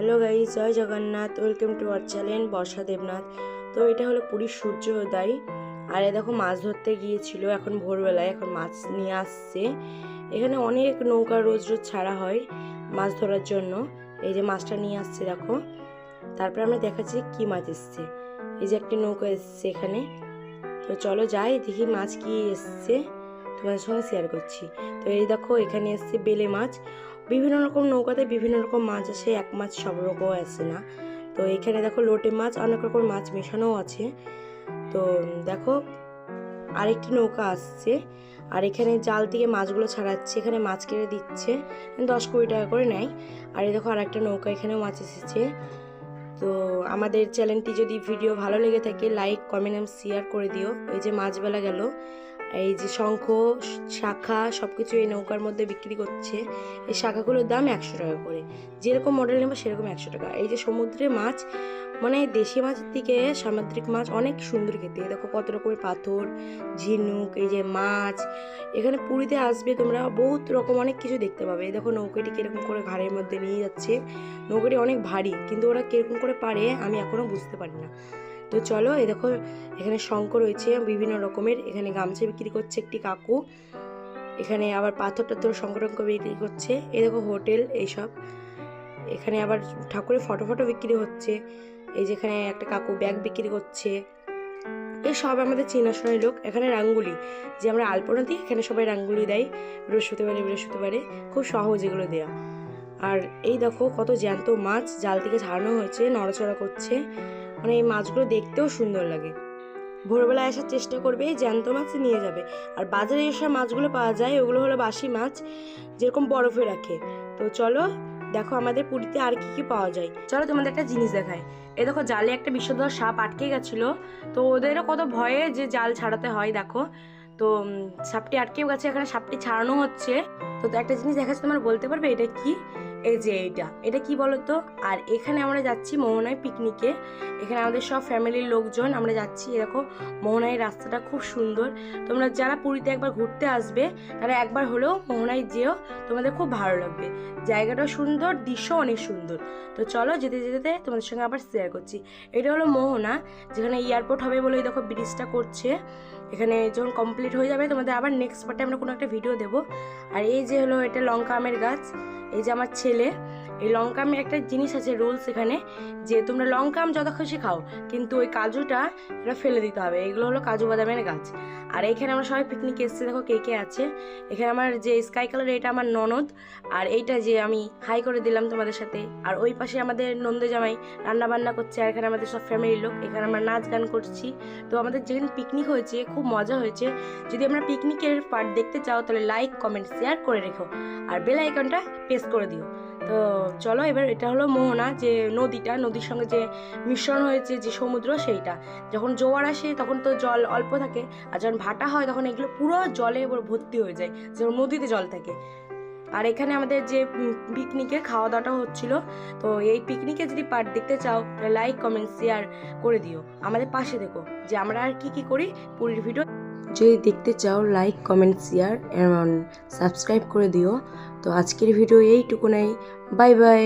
Hello guys Jai Jagannath, welcome to our channel Barsha Debnath. তো এটা হলো পুরীর সূর্যোদয়। আর এ দেখো মাছ ধরতে গিয়েছিল এখন ভোরবেলায়, এখন মাছ নিয়ে আসছে। এখানে অনেক নৌকা রোজ রোজ ছাড়া হয় মাছ ধরার জন্য। এই যে মাছটা নিয়ে আসছে দেখো। তারপরে আমরা দেখাচ্ছি কি মাছ এসছে। এই যে একটা নৌকা এসছে এখানে। তো চলো যাই, দেখি মাছ কি এসছে। তোমাদের সঙ্গে শেয়ার করছি। তো এই দেখো এখানে এসছে বেলে মাছ। বিভিন্ন রকম নৌকাতে বিভিন্ন রকম মাছ আসে, এক মাছ সব রকম আসে না। তো এখানে দেখো লোটে মাছ, অনেক রকম মাছ মেশানোও আছে। তো দেখো, আরেকটি নৌকা আসছে, আর এখানে জাল থেকে মাছগুলো ছাড়াচ্ছে, এখানে মাছ কেটে দিচ্ছে, দশ কুড়ি টাকা করে নেয়। আর এই দেখো আরেকটা নৌকা এখানেও মাছ এসেছে। তো আমাদের চ্যানেলটি যদি ভিডিও ভালো লেগে থাকে, লাইক, কমেন্ট এবং শেয়ার করে দিও। এই যে মাছবেলা গেল এই যে শঙ্খ, শাখা সব কিছু এই নৌকার মধ্যে বিক্রি করছে। এই শাখাগুলোর দাম একশো টাকা করে। যেরকম মডেল নেব সেরকম একশো টাকা। এই যে সমুদ্রে মাছ মানে দেশি মাছের থেকে সামুদ্রিক মাছ অনেক সুন্দর খেতে। দেখো কত রকমের পাথর, ঝিনুক, এই যে মাছ। এখানে পুরীতে আসবে তোমরা বহুত রকম অনেক কিছু দেখতে পাবে। দেখো নৌকাটি কীরকম করে ঘাড়ের মধ্যে নিয়ে যাচ্ছে। নৌকাটি অনেক ভারী, কিন্তু ওরা কীরকম করে পারে আমি এখনও বুঝতে পারি না। তো চলো, এই দেখো, এখানে শঙ্খ রয়েছে, বিভিন্ন রকমের। এখানে গামছা বিক্রি করছে একটি কাকু। এখানে আবার পাথর টাথর শঙ্খ টঙ্ক বিক্রি করছে। এই দেখো, হোটেল এইসব এখানে আবার ঠাকুরের ফটো ফটো বিক্রি হচ্ছে। এই যেখানে একটা কাকু ব্যাগ বিক্রি করছে। এই সব আমাদের চেনাশোনার লোক। এখানে রাঙ্গুলি। যে আমরা আলপনা দিই, এখানে সবাই রাঙ্গুলি দেয়। বৃহস্পতিবারে বৃহস্পতিবারে। খুব সহজ এগুলো দেওয়া আর এই দেখো, কত জ্যান্ত মাছ। জাল থেকে ছাড়ানো হয়েছে, নড়াচড়া করছে। মানে এই মাছগুলো দেখতেও সুন্দর লাগে। ভোরবেলা আসার চেষ্টা করবে জ্যান্ত মাছ নিয়ে যাবে। আর বাজারে এসব মাছগুলো পাওয়া যায়, ওগুলো হলো বাসি মাছ, যেরকম বরফে রাখে। তো চলো, দেখো আমাদের পুরীতে আর কি কি পাওয়া যায়। চলো তোমাদের একটা জিনিস দেখায় এ দেখো জালে একটা বিষধর সাপ আটকে গেছিল। তো ওদেরও কত ভয়ে যে জাল ছাড়াতে হয়, দেখো। তো সাপটি আটকে গেছে, এখানে সাপটি ছাড়ানো হচ্ছে। তো একটা জিনিস দেখাচ্ছে, তোমার বলতে পারবে এটা কি? এই যে এইটা, এটা কি বলতো? আর এখানে আমরা যাচ্ছি মোহনায় পিকনিকে এখানে আমাদের সব ফ্যামিলির লোকজন, আমরা যাচ্ছি এরকম মোহনায় রাস্তাটা খুব সুন্দর। তোমরা যারা পুরীতে একবার ঘুরতে আসবে, তারা একবার হলেও মোহনায় যেও, তোমাদের খুব ভালো লাগবে। জায়গাটা সুন্দর, দৃশ্য অনেক সুন্দর। তো চলো যেতে যেতে তোমাদের সঙ্গে আবার শেয়ার করছি। এটা হলো মোহনা, যেখানে এয়ারপোর্ট হবে বলে দেখো ব্রিজটা করছে। এখানে যখন কমপ্লিট হয়ে যাবে, তোমাদের আবার নেক্সট পার্টে আমরা কোনো একটা ভিডিও দেবো। আর এই যে হলো, এটা লঙ্কা আমের গাছ। এই যে আমার ছেলে এই লঙ্কা আমের একটা জিনিস আছে রুলস এখানে, যে তোমরা লঙ্কা আম যত খুশি খাও, কিন্তু ওই কাজুটা এটা ফেলে দিতে হবে। এগুলো হলো কাজু বাদামের গাছ। আর এখানে আমরা সবাই পিকনিকে এসেছি, দেখো কে কে আছে। এখানে আমার যে স্কাই কালার এটা আমার ননদ, আর এইটা যে আমি হাই করে দিলাম তোমাদের সাথে। আর ওই পাশে আমাদের নন্দ জামাই রান্না বান্না করছে, আর এখানে আমাদের সব ফ্যামিলির লোক। এখানে আমরা নাচ গান করছি। তো আমাদের যেখানে পিকনিক হয়েছে, খুব মজা হয়েছে। যদি আমরা পিকনিকের পার্ট দেখতে চাও, তাহলে লাইক কমেন্ট শেয়ার করে রেখো। আর বেল আইকনটা প্রেস করে দিও। তো চলো এবার এটা হলো মোহনা, যে নদীটা, নদীর সঙ্গে যে মিশ্রণ হয়েছে যে সমুদ্র সেইটা। যখন জোয়ার আসে তখন তো জল অল্প থাকে, আর যখন ভাটা হয় তখন এগুলো পুরো জলে এবার ভর্তি হয়ে যায় যেমন নদীতে জল থাকে। আর এখানে আমাদের যে পিকনিকে খাওয়া দাওয়াটা হচ্ছিল, তো এই পিকনিকে যদি পার্ট দেখতে চাও লাইক কমেন্ট শেয়ার করে দিও। আমাদের পাশে দেখো যে আমরা আর কি কি করি, পুরীর ভিডিও যদি দেখতে চাও লাইক কমেন্ট শেয়ার এবং সাবস্ক্রাইব করে দিও। তো আজকের ভিডিও এইটুকুনাই। Bye bye